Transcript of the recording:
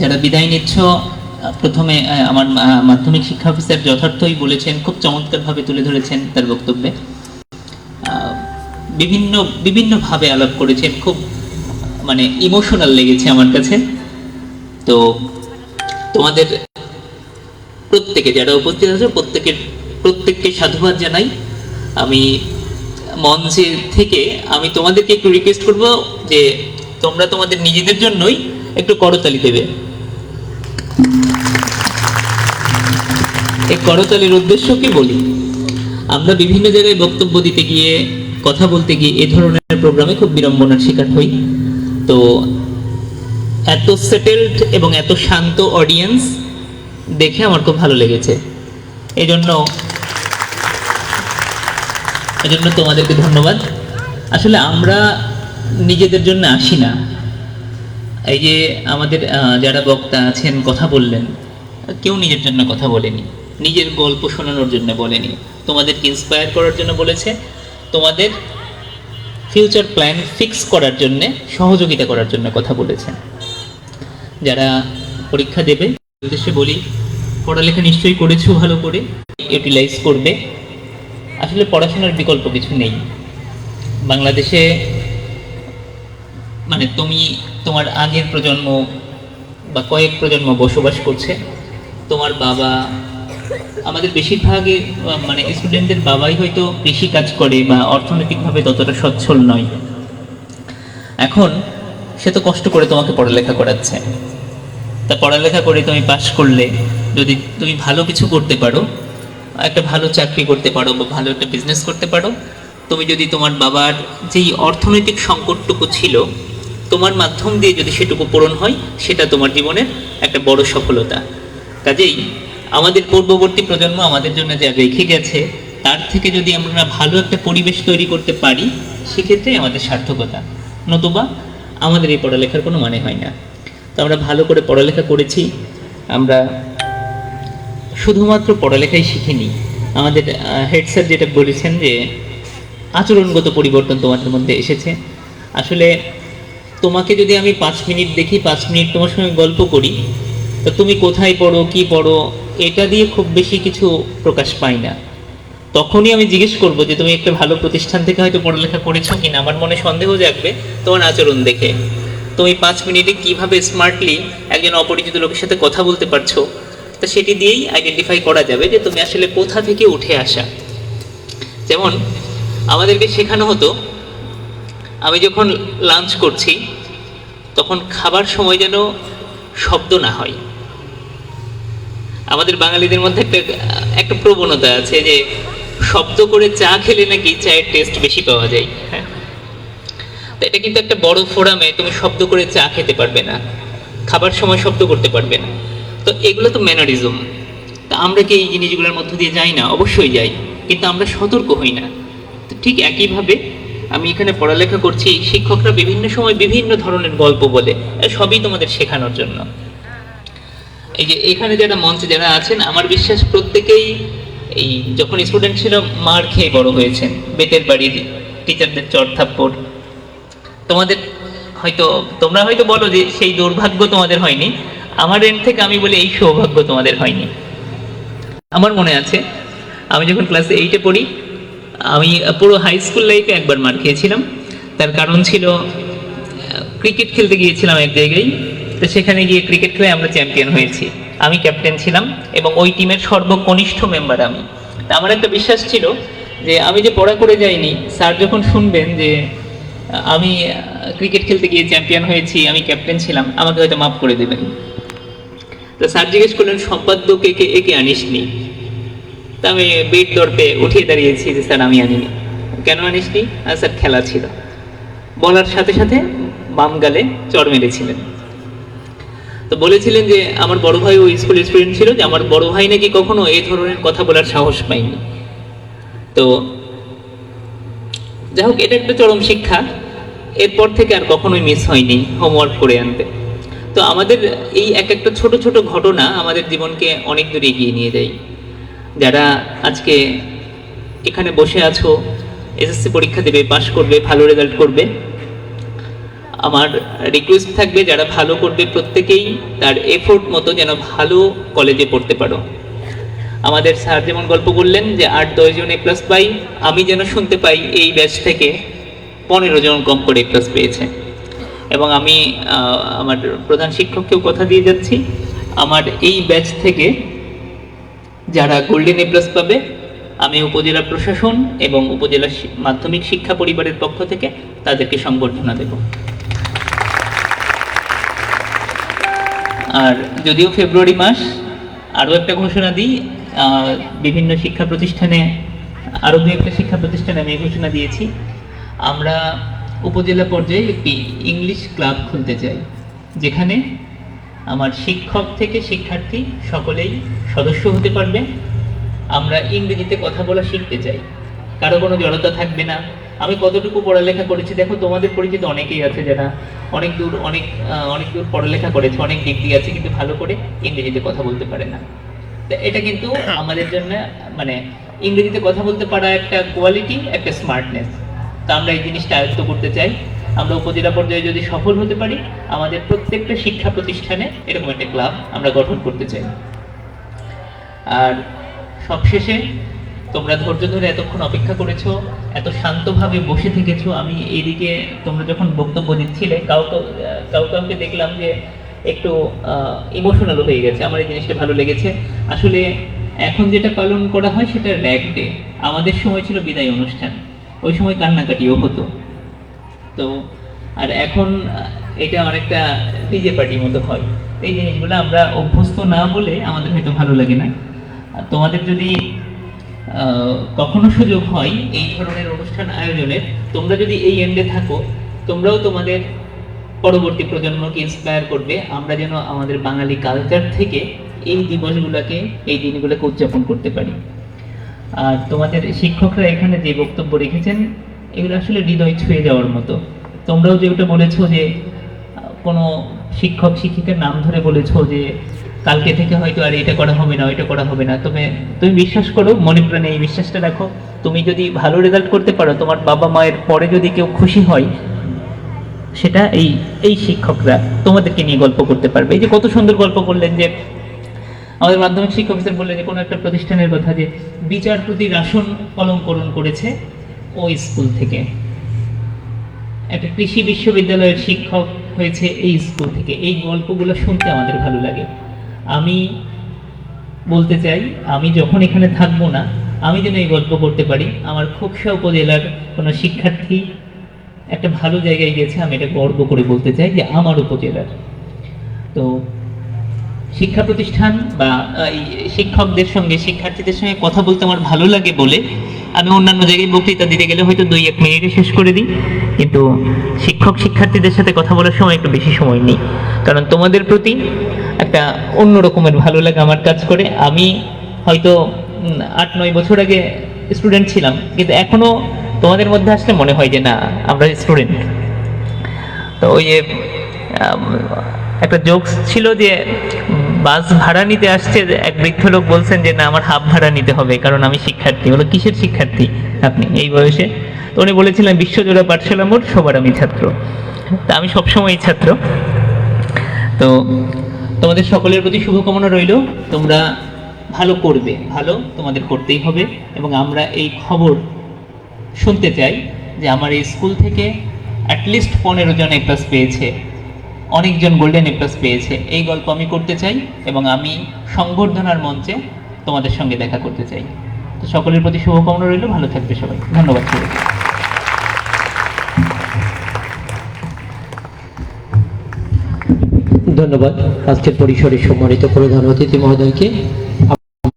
যারা বিদায় নিচ্ছ, প্রথমে আমার মাধ্যমিক শিক্ষা অফিসার যথার্থই বলেছেন, খুব চমৎকারভাবে তুলে ধরেছেন তার বক্তব্যে। বিভিন্ন, বিভিন্নভাবে আলাপ করেছেন, খুব মানে ইমোশনাল লেগেছে আমার কাছে। তো তোমাদের প্রত্যেকে, যারা উপস্থিত আছে প্রত্যেকের প্রত্যেককে সাধুবাদ জানাই। আমি মঞ্চে থেকে আমি তোমাদেরকে একটু রিকোয়েস্ট করব যে তোমরা তোমাদের নিজেদের জন্যই একটু করতালি দেবে। এই করতালির উদ্দেশ্য কি বলি? আমরা বিভিন্ন জায়গায় বক্তব্য দিতে গিয়ে, কথা বলতে গিয়ে এ ধরনের প্রোগ্রামে খুব বিড়ম্বনার শিকার হই। তো এত সেটেলড এবং এত শান্ত অডিয়েন্স দেখে আমার খুব ভালো লেগেছে। এই জন্য এই জন্য তোমাদেরকে ধন্যবাদ। আসলে আমরা নিজেদের জন্য আসি না। এই যে আমাদের যারা বক্তা আছেন, কথা বললেন, কেউ নিজের জন্য কথা বলেনি, নিজের গল্প শোনানোর জন্য বলেনি, তোমাদেরকে ইন্সপায়ার করার জন্য বলেছে, তোমাদের ফিউচার প্ল্যান ফিক্স করার জন্য, সহযোগিতা করার জন্য কথা বলেছেন। যারা পরীক্ষা দেবে, উদ্দেশ্যে বলি, পড়ালেখা নিশ্চয়ই করেছ ভালো করে ইউটিলাইজ করবে। আসলে পড়াশোনার বিকল্প কিছু নেই। বাংলাদেশে মানে তুমি তোমার আগের প্রজন্ম বা কয়েক প্রজন্ম বসবাস করছে, তোমার বাবা, আমাদের বেশিরভাগই মানে স্টুডেন্টদের বাবাই হয়তো কৃষি কাজ করে বা অর্থনৈতিকভাবে ততটা সচ্ছল নয়। এখন সে তো কষ্ট করে তোমাকে পড়ালেখা করাচ্ছে। তা পড়ালেখা করে তুমি পাশ করলে, যদি তুমি ভালো কিছু করতে পারো, একটা ভালো চাকরি করতে পারো বা ভালো একটা বিজনেস করতে পারো, তুমি যদি তোমার বাবার যেই অর্থনৈতিক সংকটটুকু ছিল তোমার মাধ্যম দিয়ে যদি সেটুকু পূরণ হয়, সেটা তোমার জীবনের একটা বড় সফলতা। কাজেই আমাদের পূর্ববর্তী প্রজন্ম আমাদের জন্য যা রেখে গেছে, তার থেকে যদি আমরা ভালো একটা পরিবেশ তৈরি করতে পারি, সেক্ষেত্রে আমাদের সার্থকতা। নতুবা আমাদের এই পড়ালেখার কোনো মানে হয় না। তো আমরা ভালো করে পড়ালেখা করেছি, আমরা শুধুমাত্র পড়ালেখাই শিখিনি। আমাদের হেড স্যার যেটা বলেছেন যে, আচরণগত পরিবর্তন তোমাদের মধ্যে এসেছে। আসলে তোমাকে যদি আমি পাঁচ মিনিট দেখি, পাঁচ মিনিট তোমার সঙ্গে গল্প করি, তো তুমি কোথায় পড়ো, কি পড়ো, এটা দিয়ে খুব বেশি কিছু প্রকাশ পাই না। তখনই আমি জিজ্ঞেস করব যে তুমি একটা ভালো প্রতিষ্ঠান থেকে হয়তো পড়ালেখা করেছ কিনা। আমার মনে সন্দেহ জাগবে তোমার আচরণ দেখে। তুমি পাঁচ মিনিটে কীভাবে স্মার্টলি একজন অপরিচিত লোকের সাথে কথা বলতে পারছ, তা সেটি দিয়েই আইডেন্টিফাই করা যাবে যে তুমি আসলে কোথা থেকে উঠে আসা। যেমন, আমাদেরকে শেখানো হতো, আমি যখন লাঞ্চ করছি তখন খাবার সময় যেন শব্দ না হয়। আমাদের বাঙালিদের মধ্যে একটা একটা প্রবণতা আছে যে শব্দ করে চা খেলে নাকি চায়ের টেস্ট বেশি পাওয়া যায় হ্যাঁ? তো এটা কিন্তু একটা বড় ফোরামে তুমি শব্দ করে চা খেতে পারবে না, খাবার সময় শব্দ করতে পারবে না। তো এগুলো তো ম্যানারিজম তা আমরা কি এই জিনিসগুলোর মধ্য দিয়ে যাই না? অবশ্যই যাই, কিন্তু আমরা সতর্ক হই না। তো ঠিক একইভাবে আমি এখানে পড়ালেখা করছি, শিক্ষকরা বিভিন্ন সময় বিভিন্ন ধরনের গল্প বলে সবই তোমাদের শেখানোর জন্য। এই যে এখানে যারা মঞ্চে যারা আছেন, আমার বিশ্বাস প্রত্যেকেই এই যখন স্টুডেন্ট ছিল, মার খেয়ে বড় হয়েছেন। বেতের বাড়ির টিচারদের চর থাপ্পড়। তোমাদের হয়তো, তোমরা হয়তো বলো যে সেই দুর্ভাগ্য তোমাদের হয়নি। আমার এন্ড থেকে আমি বলি এই সৌভাগ্য তোমাদের হয়নি। আমার মনে আছে, আমি যখন ক্লাস এইটে পড়ি আমি পুরো হাই স্কুল লাইফে একবার মার খেয়েছিলাম। তার কারণ ছিল ক্রিকেট খেলতে গিয়েছিলাম এক জায়গায়। তো সেখানে গিয়ে ক্রিকেট খেলে আমরা চ্যাম্পিয়ন হয়েছি। আমি ক্যাপ্টেন ছিলাম এবং ওই টিমের সর্বকনিষ্ঠ মেম্বার আমি। আমার একটা বিশ্বাস ছিল যে আমি যে পড়া করে যাইনি, স্যার যখন শুনবেন যে আমি ক্রিকেট খেলতে গিয়ে চ্যাম্পিয়ন হয়েছি, আমি ক্যাপ্টেন ছিলাম, আমাকে হয়তো মাফ করে দেবেন। তো স্যার জিজ্ঞেস করলেন, সম্পাদ্য কে কে, একে আনিসনি? তা আমি বেড দর্পে উঠিয়ে দাঁড়িয়েছি যে, স্যার, আমি আনিনি। কেন আনিসনি? আর স্যার, খেলা ছিল। বলার সাথে সাথে বাম গালে চড় মেরেছিলেন। তো বলেছিলেন যে, আমার বড় ভাই ওই স্কুল স্টুডেন্ট ছিল। যে, আমার বড় ভাই নাকি কখনো এই ধরনের কথা বলার সাহস পাইনি তো যাই হোক, এটা একটা চরম শিক্ষা। এরপর থেকে আর কখনোই মিস হয়নি হোমওয়ার্ক করে আনতে। তো আমাদের এই এক একটা ছোট ছোট ঘটনা আমাদের জীবনকে অনেক দূর এগিয়ে নিয়ে যায়। যারা আজকে এখানে বসে আছো এসএসসি পরীক্ষা দেবে, পাশ করবে, ভালো রেজাল্ট করবে, আমার রিকোয়েস্ট থাকবে যারা ভালো করবে প্রত্যেকেই তার এফোর্ট মতো যেন ভালো কলেজে পড়তে পারো। আমাদের স্যার যেমন গল্প করলেন যে আট, দশ জন এ প্লাস পাই, আমি যেন শুনতে পাই এই ব্যাচ থেকে পনেরো জন কম করে এ প্লাস পেয়েছে। এবং আমি আমার প্রধান শিক্ষককেও কথা দিয়ে যাচ্ছি, আমার এই ব্যাচ থেকে যারা গোল্ডেন এ প্লাস পাবে, আমি উপজেলা প্রশাসন এবং উপজেলা মাধ্যমিক শিক্ষা পরিবারের পক্ষ থেকে তাদেরকে সংবর্ধনা দেব। আর যদিও ফেব্রুয়ারি মাস, আরও একটা ঘোষণা দিই বিভিন্ন শিক্ষা প্রতিষ্ঠানে, আরও দু একটা শিক্ষা প্রতিষ্ঠানে আমি ঘোষণা দিয়েছি। আমরা উপজেলা পর্যায়ে একটি ইংলিশ ক্লাব খুলতে চাই, যেখানে আমার শিক্ষক থেকে শিক্ষার্থী সকলেই সদস্য হতে পারবে। আমরা ইংরেজিতে কথা বলা শিখতে চাই। কারও কোনো জড়তা থাকবে না। আমি কতটুকু পড়ালেখা করেছি, দেখো তোমাদের পরিচিত অনেকেই আছে যারা অনেক দূর, অনেক অনেক দূর পড়ালেখা করেছে, অনেক ডিগ্রি আছে কিন্তু ভালো করে ইংরেজিতে কথা বলতে পারে না। তো এটা কিন্তু আমাদের জন্য মানে ইংরেজিতে কথা বলতে পারা একটা কোয়ালিটি একটা স্মার্টনেস তো আমরা এই জিনিসটা আয়ত্ত করতে চাই। আমরা উপজেলা পর্যায়ে যদি সফল হতে পারি, আমাদের প্রত্যেকটা শিক্ষা প্রতিষ্ঠানে এরকম একটা ক্লাব আমরা গঠন করতে চাই। আর সবশেষে, তোমরা ধৈর্য ধরে এতক্ষণ অপেক্ষা করেছ, এত শান্তভাবে বসে থেকেছো, আমি এদিকে তোমরা যখন বক্তব্য দিচ্ছিলে, কাউকে কাউ কাউকে দেখলাম যে একটু ইমোশনাল হয়ে গেছে, আমার এই জিনিসটা ভালো লেগেছে। আসলে এখন যেটা পালন করা হয় সেটা র্যাক ডে আমাদের সময় ছিল বিদায় অনুষ্ঠান। ওই সময় কান্নাকাটিও হতো। তো, আর এখন এটা অনেকটা ডিজে পার্টির মতো হয়। এই জিনিসগুলো আমরা অভ্যস্ত না বলে আমাদের হয়তো ভালো লাগে না। তোমাদের যদি কখনো সুযোগ হয় এই ধরনের অনুষ্ঠান আয়োজনের, তোমরা যদি এই এন্ডে থাকো, তোমরাও তোমাদের পরবর্তী প্রজন্মকে ইন্সপায়ার করবে। আমরা যেন আমাদের বাঙালি কালচার থেকে এই দিবসগুলোকে, এই দিনগুলোকে উদযাপন করতে পারি। আর তোমাদের শিক্ষকরা এখানে যে বক্তব্য রেখেছেন এগুলো আসলে হৃদয় ছুঁয়ে যাওয়ার মতো। তোমরাও যে ওটা বলেছ যে কোনো শিক্ষক, শিক্ষিকার নাম ধরে বলেছ যে, কালকে থেকে হয়তো আর এটা করা হবে না, ওইটা করা হবে না। তবে তুমি বিশ্বাস করো, মনে প্রাণে এই বিশ্বাসটা রাখো। তুমি যদি ভালো রেজাল্ট করতে পারো, তোমার বাবা মায়ের পরে যদি কেউ খুশি হয়, সেটা এই এই শিক্ষকরা তোমাদেরকে নিয়ে গল্প করতে পারবে। এই যে কত সুন্দর গল্প করলেন যে, আমাদের মাধ্যমিক শিক্ষক বললেন যে, কোনো একটা প্রতিষ্ঠানের কথা যে বিচার প্রতি রাসন অলঙ্করণ করেছে। ওই স্কুল থেকে। একটা কৃষি বিশ্ববিদ্যালয়ের শিক্ষক হয়েছে এই স্কুল থেকে। এই গল্পগুলো শুনতে আমাদের ভালো লাগে। আমি বলতে চাই, আমি যখন এখানে থাকব না, আমি যেন এই গল্প করতে পারি। আমার খোকসা উপজেলার কোনো শিক্ষার্থী একটা ভালো জায়গায় গেছে আমি এটা গর্ব করে বলতে চাই যে আমার উপজেলার। তো শিক্ষা প্রতিষ্ঠান বা এই শিক্ষকদের সঙ্গে, শিক্ষার্থীদের সঙ্গে কথা বলতে আমার ভালো লাগে বলে আমি অন্যান্য জায়গায় বক্তৃতা দিতে গেলে হয়তো দুই, এক মিনিটে শেষ করে দিই। কিন্তু শিক্ষক, শিক্ষার্থীদের সাথে কথা বলার সময় একটু বেশি সময় নেই। কারণ তোমাদের প্রতি একটা অন্য রকমের ভালো লাগে আমার কাজ করে। আমি হয়তো আট, নয় বছর আগে স্টুডেন্ট ছিলাম। কিন্তু এখনও তোমাদের মধ্যে আসলে মনে হয় যে না, আমরা স্টুডেন্ট। তো ওই একটা জোকস ছিল যে বাস ভাড়া নিতে আসছে, এক বৃদ্ধ লোক বলছেন যে, না, আমার হাফ ভাড়া নিতে হবে, কারণ আমি শিক্ষার্থী। বলো, কিসের শিক্ষার্থী আপনি? এই বয়সে। তো উনি বলেছিলেন, বিশ্বজোড়া পাঠশালা মোট সবার আমি ছাত্র। তা আমি সবসময় ছাত্র। তো তোমাদের সকলের প্রতি শুভকামনা রইল। তোমরা ভালো করবে, ভালো তোমাদের করতেই হবে। এবং আমরা এই খবর শুনতে চাই যে, আমার এই স্কুল থেকে অ্যাটলিস্ট পনেরো জন এ পেয়েছে। অনেকজন গোল্ডেন এ পেয়েছে। এই গল্প আমি করতে চাই এবং আমি সংবর্ধনার মঞ্চে তোমাদের সঙ্গে দেখা করতে চাই। তো সকলের প্রতি শুভকামনা রইল। ভালো থাকবে সবাই। ধন্যবাদ সবাইকে। ধন্যবাদ। আজকের পরিসরে সম্মানিত প্রধান অতিথি মহোদয়কে।